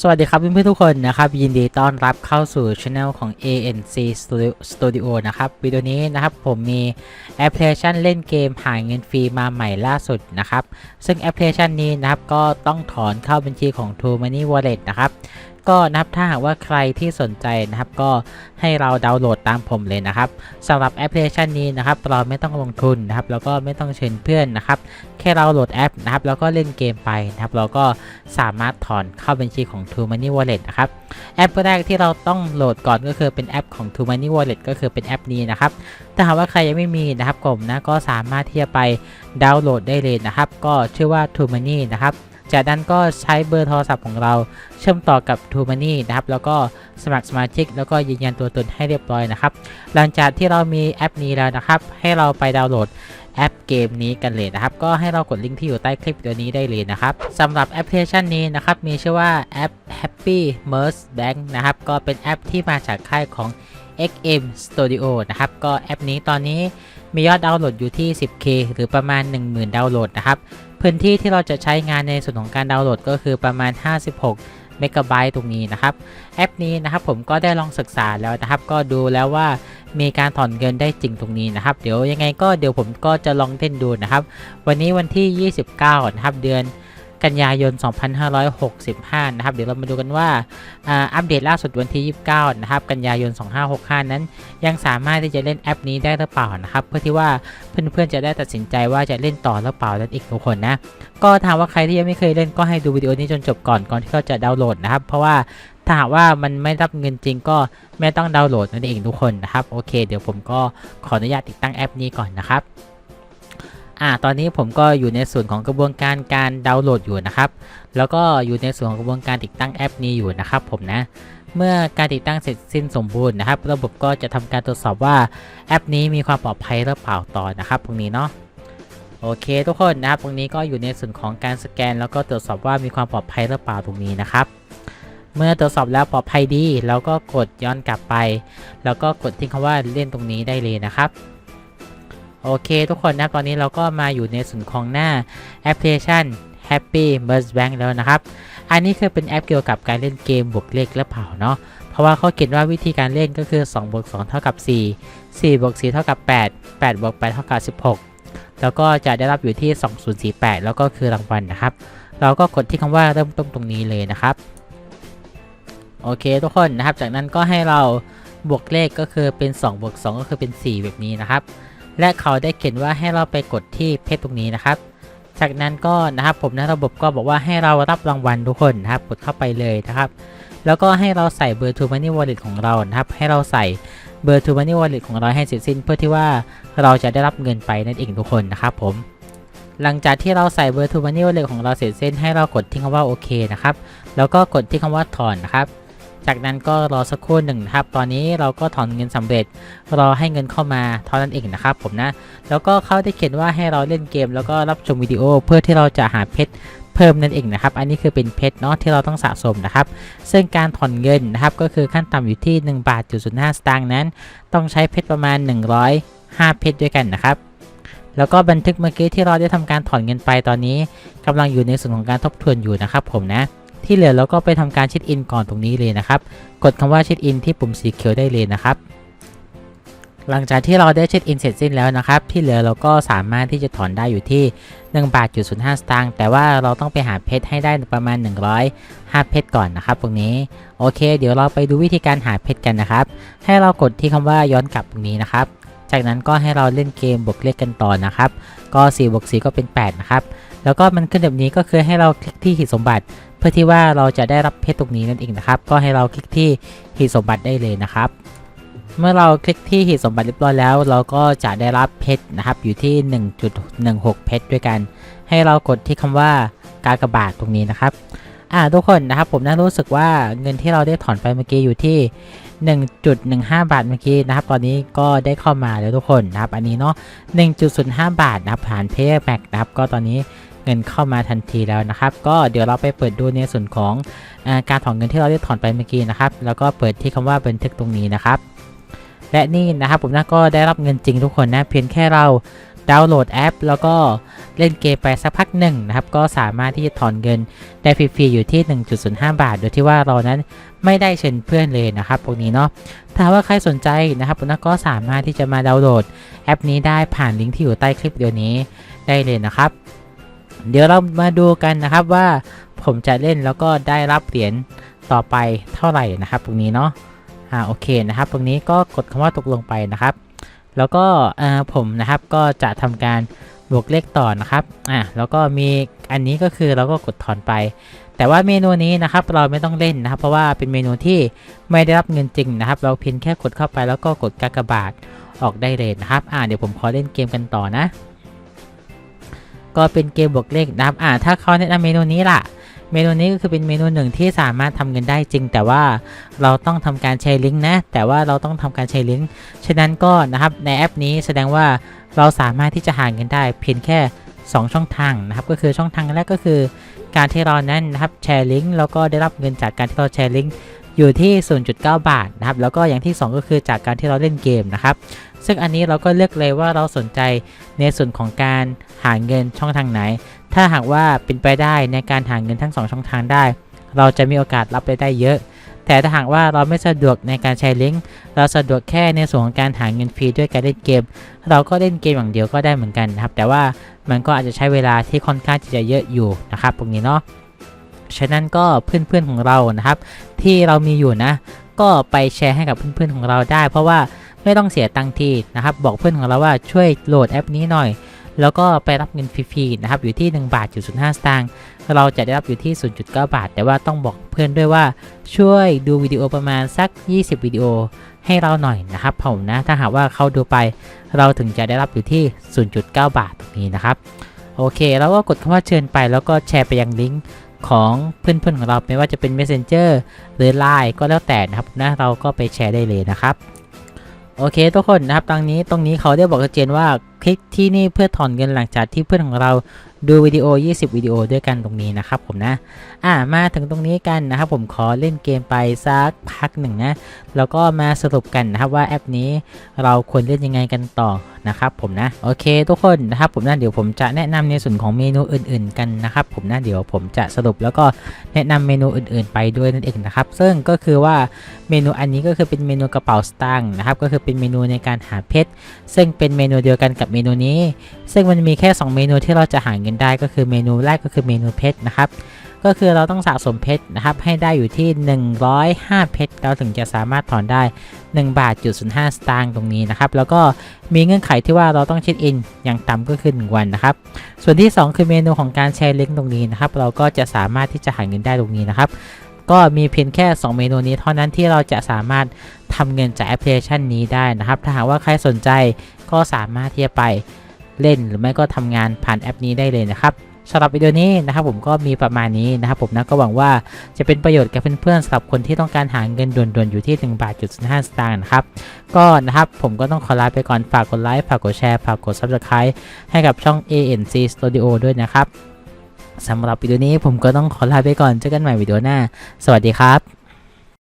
สวัสดีครับเพื่อนๆทุกคนนะครับ ยินดีต้อนรับเข้าสู่ช anel ของ ANC Studio- นะครับวิดีโอนี้นะครับผมมีแอปพลิเคชันเล่นเกมหาเงินฟรีมาใหม่ล่าสุดนะครับ ซึ่งแอปพลิเคชันนี้นะครับก็ต้องถอนเข้าบัญชีของ True Money Wallet นะครับ ก็นะครับถ้าหากว่าใครที่สนใจนะครับ ก็ให้เราดาวน์โหลดตามผมเลยนะครับสำหรับแอปพลิเคชันนี้นะครับ เราไม่ต้องลงทุนนะครับ แล้วก็ไม่ต้องเชิญเพื่อนนะครับ แค่เราโหลดแอปนะครับ แล้วก็เล่นเกมไปนะครับ เราก็สามารถถอนเข้าบัญชีของ True Money Wallet นะครับ แอปแรกที่เราต้องโหลดก่อนก็คือเป็นแอปของ True Money Wallet ก็คือเป็นแอปนี้นะครับ ถ้าหากว่าใครยังไม่มีนะครับผมนะ ก็สามารถที่จะไปดาวน์โหลดได้เลยนะครับ ก็ชื่อว่า True Money นะครับ จากนั้นก็ใช้เบอร์โทรศัพท์ของเราเชื่อมต่อกับ True Money นะครับ แล้วก็สมัครสมาชิก แล้วก็ยืนยันตัวตนให้เรียบร้อยนะครับ หลังจากที่เรามีแอปนี้แล้วนะครับ ให้เราไปดาวน์โหลดแอปเกมนี้กันเลยนะครับ ก็ให้เรากดลิงก์ที่อยู่ใต้คลิปตัวนี้ได้เลยนะครับสำหรับแอปพลิเคชันนี้นะครับ มีชื่อว่าแอป Happy Merge Bank นะครับ ก็เป็นแอปที่มาจากค่ายของ XM Studio นะครับ ก็แอปนี้ตอนนี้มียอดดาวน์โหลดอยู่ที่ 10k หรือประมาณ 10,000 ดาวน์โหลดนะครับ พื้นที่ที่เราจะใช้งานในส่วนของการดาวน์โหลดก็คือประมาณ 56 เมกะไบต์ตรงนี้นะครับ แอปนี้นะครับผมก็ได้ลองศึกษาแล้วนะครับ ก็ดูแล้วว่ามีการถอนเงินได้จริงตรงนี้นะครับ เดี๋ยวยังไงก็เดี๋ยวผมก็จะลองเล่นดูนะครับ วันนี้วันที่ 29 นะครับเดือน กันยายน 2565 นะครับ เดี๋ยวเรามาดูกันว่าอัปเดตล่าสุดวันที่ 29 นะครับ กันยายน 2565 นั้น ยังสามารถที่จะเล่นแอปนี้ได้หรือเปล่านะครับ เพื่อที่ว่าเพื่อนๆจะได้ตัดสินใจว่าจะเล่นต่อหรือเปล่านั่นเองทุกคนนะ ก็ถามว่าใครที่ยังไม่เคยเล่นก็ให้ดูวิดีโอนี้จนจบก่อนก่อนที่เขาจะดาวน์โหลดนะครับ เพราะว่าถ้าหากว่ามันไม่รับเงินจริงก็ไม่ต้องดาวน์โหลดนั่นเองทุกคนนะครับ โอเค เดี๋ยวผมก็ขออนุญาตติดตั้งแอปนี้ก่อนนะครับ อ่าตอนนี้ผมก็อยู่ในส่วนของกระบวนการการดาวน์โหลดอยู่นะครับ แล้วก็อยู่ในส่วนของกระบวนการติดตั้งแอปนี้อยู่นะครับผมนะ เมื่อการติดตั้งเสร็จสิ้นสมบูรณ์นะครับ ระบบก็จะทำการตรวจสอบว่าแอปนี้มีความปลอดภัยหรือเปล่าต่อนะครับ ตรงนี้เนาะโอเคทุกคนนะครับ ตรงนี้ก็อยู่ในส่วนของการสแกน แล้วก็ตรวจสอบว่ามีความปลอดภัยหรือเปล่าตรงนี้นะครับ เมื่อตรวจสอบแล้วปลอดภัยดีเราก็กดย้อนกลับไป แล้วก็กดที่คำว่าเล่นตรงนี้ได้เลยนะครับ โอเคทุกคนนะตอนนี้เราก็มาอยู่ในส่วนของหน้าแอปพลิเคชัน Happy Merge Bank แล้วนะครับ อันนี้คือเป็นแอปเกี่ยวกับการเล่นเกมบวกเลขและเผาเนาะ เพราะว่าเขาเขียนว่าวิธีการเล่นก็คือ2บวก2เท่ากับ 4 4บวก4เท่ากับ 8 8บวก8เท่ากับ 16 แล้วก็จะได้รับอยู่ที่ 2048 แล้วก็คือรางวัลนะครับ เราก็กดที่คำว่าเริ่มต้นตรงนี้เลยนะครับ โอเคทุกคนนะครับ จากนั้นก็ให้เราบวกเลขก็คือเป็น2บวก2ก็คือเป็น 4 แบบนี้นะครับ และเขาได้เขียนว่าให้เราไปกดที่เพจตรงนี้นะครับ จากนั้นก็นะครับผมนะระบบก็บอกว่าให้เรารับรางวัลทุกคนนะครับกดเข้าไปเลยนะครับ แล้วก็ให้เราใส่เบอร์ True Money Wallet ของเรานะครับ ให้เราใส่เบอร์ True Money Wallet ของเราให้เสร็จสิ้น เพื่อที่ว่าเราจะได้รับเงินไปนั่นเองทุกคนนะครับ ผมหลังจากที่เราใส่เบอร์ True Money Wallet ของเราเสร็จสิ้นให้เรากดที่คำว่าโอเคนะครับ แล้วก็กดที่คำว่าถอนนะครับ จากนั้นก็รอสักครู่หนึ่งนะครับ ตอนนี้เราก็ถอนเงินสำเร็จ รอให้เงินเข้ามาเท่านั้นเองนะครับผมนะ แล้วก็เขาได้เขียนว่าให้เราเล่นเกม แล้วก็รับชมวิดีโอเพื่อที่เราจะหาเพชรเพิ่มนั่นเองนะครับ อันนี้คือเป็นเพชรเนาะที่เราต้องสะสมนะครับ ซึ่งการถอนเงินนะครับก็คือขั้นต่ำอยู่ที่1บาทจุดศูนย์ห้าสตางค์นั้น ต้องใช้เพชรประมาณ 105 เพชรด้วยกันนะครับแล้วก็บันทึกเมื่อกี้ที่เราได้ทำการถอนเงินไปตอนนี้กำลังอยู่ในส่วนของการทบทวนอยู่นะครับผมนะ ที่เหลือเราก็ไปทำการเช็คอินก่อนตรงนี้เลยนะครับ กดคำว่าเช็คอินที่ปุ่มสีเขียวได้เลยนะครับหลังจากที่เราได้เช็คอินเสร็จสิ้นแล้วนะครับ ที่เหลือเราก็สามารถที่จะถอนได้อยู่ที่1บาทจุดศูนย์ห้าสตางค์แต่ว่าเราต้องไปหาเพชรให้ได้ประมาณ 105 เพชรก่อนนะครับตรงนี้โอเค เดี๋ยวเราไปดูวิธีการหาเพชรกันนะครับ ให้เรากดที่คำว่าย้อนกลับตรงนี้นะครับ จากนั้นก็ให้เราเล่นเกมบวกเลขกันต่อนะครับ ก็4บวก4ก็เป็น 8 นะครับ แล้วก็มันขึ้นแบบนี้ก็คือให้เราคลิกที่หีบสมบัติ เพื่อที่ว่าเราจะได้รับเพชรตรงนี้นั่นเองนะครับ ก็ให้เราคลิกที่หีบสมบัติได้เลยนะครับ เมื่อเราคลิกที่หีบสมบัติเรียบร้อยแล้ว เราก็จะได้รับเพชรนะครับ อยู่ที่ 1.16 เพชรด้วยกัน ให้เรากดที่คำว่ากากบาทตรงนี้นะครับอ่าทุกคนนะครับผมน่ารู้สึกว่าเงินที่เราได้ถอนไปเมื่อกี้อยู่ที่ 1.15 บาทเมื่อกี้นะครับ ตอนนี้ก็ได้เข้ามาแล้วทุกคนนะครับ อันนี้เนาะ1.05 บาทนะครับผ่าน Pay Back นะครับ ก็ตอนนี้ เงินเข้ามาทันทีแล้วนะครับ ก็เดี๋ยวเราไปเปิดดูในส่วนของอการถอนเงินที่เราได้ถอนไปเมื่อกี้นะครับ แล้วก็เปิดที่คำว่าบันทึกตรงนี้นะครับ และนี่นะครับผมนะก็ได้รับเงินจริงทุกคนนะ เพียงแค่เราดาวน์โหลดแอป แล้วก็เล่นเกมไปสักพักหนึ่งนะครับ ก็สามารถที่จะถอนเงินได้ฟรีๆอยู่ที่ 1.05 บาท โดยที่ว่าเรานั้นไม่ได้เชิญเพื่อนเลยนะครับตรงนี้เนาะถ้าว่าใครสนใจนะครับผมก็สามารถที่จะมาดาวน์โหลดแอปนี้ได้ผ่านลิงก์ที่อยู่ใต้คลิปวิดีโอนี้ได้เลยนะครับ เดี๋ยวเรามาดูกันนะครับว่าผมจะเล่นแล้วก็ได้รับเหรียญต่อไปเท่าไหร่นะครับ ตรงนี้เนาะอ่าโอเคนะครับ ตรงนี้ก็กดคำว่าตกลงไปนะครับ แล้วก็อ่อผมนะครับก็จะทำการบวกเลขต่อนะครับอ่าแล้วก็มีอันนี้ก็คือเราก็กดถอนไป แต่ว่าเมนูนี้นะครับเราไม่ต้องเล่นนะครับ เพราะว่าเป็นเมนูที่ไม่ได้รับเงินจริงนะครับ เราเพียงแค่กดเข้าไปแล้วก็กดกากบาทออกได้เลยนะครับอ่าเดี๋ยวผมขอเล่นเกมกันต่อนะ ก็เป็นเกมบวกเลขนะครับอ่าถ้าเขาแนะนำเมนูนี้ล่ะ เมนูนี้ก็คือเป็นเมนูหนึ่งที่สามารถทำเงินได้จริง แต่ว่าเราต้องทำการแชร์ลิงก์นะ แต่ว่าเราต้องทำการแชร์ลิงก์ฉะนั้นก็นะครับในแอปนี้แสดงว่าเราสามารถที่จะหาเงินได้เพียงแค่ 2 ช่องทางนะครับ ก็คือช่องทางแรกก็คือ การที่เรานั้นนะครับแชร์ลิงก์แล้วก็ได้รับเงินจากการที่เราแชร์ลิงก์อยู่ที่ 0.9 บาทนะครับ แล้วก็อย่างที่ 2 ก็คือจากการที่เราเล่นเกมนะครับ ซึ่งอันนี้เราก็เลือกเลยว่าเราสนใจในส่วนของการหาเงินช่องทางไหน ถ้าหากว่าเป็นไปได้ในการหาเงินทั้ง 2 ช่องทางได้ เราจะมีโอกาสรับได้ได้เยอะ แต่ถ้าหากว่าเราไม่สะดวกในการแชร์ลิงก์ เราสะดวกแค่ในส่วนของการหาเงินฟรีด้วยการเล่นเกม เราก็เล่นเกมอย่างเดียวก็ได้เหมือนกันนะครับ แต่ว่ามันก็อาจจะใช้เวลาที่ค่อนข้างที่จะเยอะอยู่นะครับตรงนี้เนาะ ฉะนั้นก็เพื่อนๆของเรานะครับ ที่เรามีอยู่นะ ก็ไปแชร์ให้กับเพื่อนๆของเราได้ เพราะว่า ไม่ต้องเสียตังค์ทีนะครับ บอกเพื่อนของเราว่าช่วยโหลดแอปนี้หน่อย แล้วก็ไปรับเงินฟรีๆนะครับอยู่ที่ 1 บาทจุดศูนย์ห้าสตางค์เราจะได้รับอยู่ที่ 0.9 บาท แต่ว่าต้องบอกเพื่อนด้วยว่าช่วยดูวิดีโอประมาณสัก 20 วิดีโอให้เราหน่อยนะครับผมนะถ้าหากว่าเขาดูไป เราถึงจะได้รับอยู่ที่ 0.9 บาทตรงนี้นะครับโอเคแล้วก็กดคำว่าเชิญไปแล้วก็แชร์ไปยังลิงก์ของเพื่อนๆของเราไม่ว่าจะเป็น Messenger หรือ Line ก็แล้วแต่นะครับนะเราก็ไปแชร์ได้เลยนะครับ โอเคทุกคนนะครับตรงนี้ตรงนี้เขาได้บอกชัดเจนว่า คลิกที่นี่เพื่อถอนเงินหลังจากที่เพื่อนของเราดูวิดีโอ 20 วิดีโอด้วยกันตรงนี้นะครับผมนะ อ่า มาถึงตรงนี้กันนะครับผมขอเล่นเกมไปสักพักหนึ่งนะ แล้วก็มาสรุปกันนะครับว่าแอปนี้เราควรเล่นยังไงกันต่อนะครับผมนะ โอเค ทุกคนนะครับผมนะเดี๋ยวผมจะแนะนำในส่วนของเมนูอื่น ๆ กันนะครับผมนะเดี๋ยวผมจะสรุปแล้วก็แนะนำเมนูอื่น ๆ ไปด้วยนั่นเองนะครับ ซึ่งก็คือว่าเมนูอันนี้ก็คือเป็นเมนูกระเป๋าสตางค์นะครับ ก็คือเป็นเมนูในการหาเพชร ซึ่งเป็นเมนูเดียวกันกับเมนูนี้ ซึ่งมันมีแค่ 2 เมนูที่เราจะหาเงินได้ก็คือเมนูแรกก็คือเมนูเพชรนะครับ ก็คือเราต้องสะสมเพชรนะครับ ให้ได้อยู่ที่ 105 เพชรเราถึงจะสามารถถอนได้ 1 บาทจุดศูนย์ห้าสตางค์ตรงนี้นะครับ แล้วก็มีเงื่อนไขที่ว่าเราต้องเช็คอินอย่างต่ำก็คือ 1 วันนะครับ ส่วนที่ 2 คือเมนูของการแชร์ลิงก์ตรงนี้นะครับ เราก็จะสามารถที่จะหาเงินได้ตรงนี้นะครับก็มีเพียงแค่ 2 เมนูนี้เท่านั้นที่เราจะสามารถทำเงินจากแอปพลิเคชันนี้ได้นะครับ ถ้าหากว่าใครสนใจ ก็สามารถที่จะไปเล่นหรือไม่ก็ทำงานผ่านแอปนี้ได้เลยนะครับสำหรับวิดีโอนี้นะครับผมก็มีประมาณนี้นะครับผมนะก็หวังว่าจะเป็นประโยชน์แกับเพื่อนๆสำหรับคนที่ต้องการหาเงินด่วนๆอยู่ที่1บาทจุดห้าสตางค์นะครับก็นะครับผมก็ต้องขอลาไปก่อนฝากกดไลค์ฝากกดแชร์ฝากกด Subscribe ให้กับช่อง ANC Studio ด้วยนะครับสำหรับวิดีโอนี้ผมก็ต้องขอลาไปก่อนเจอกันใหม่วิดีโอหน้า สวัสดีครับ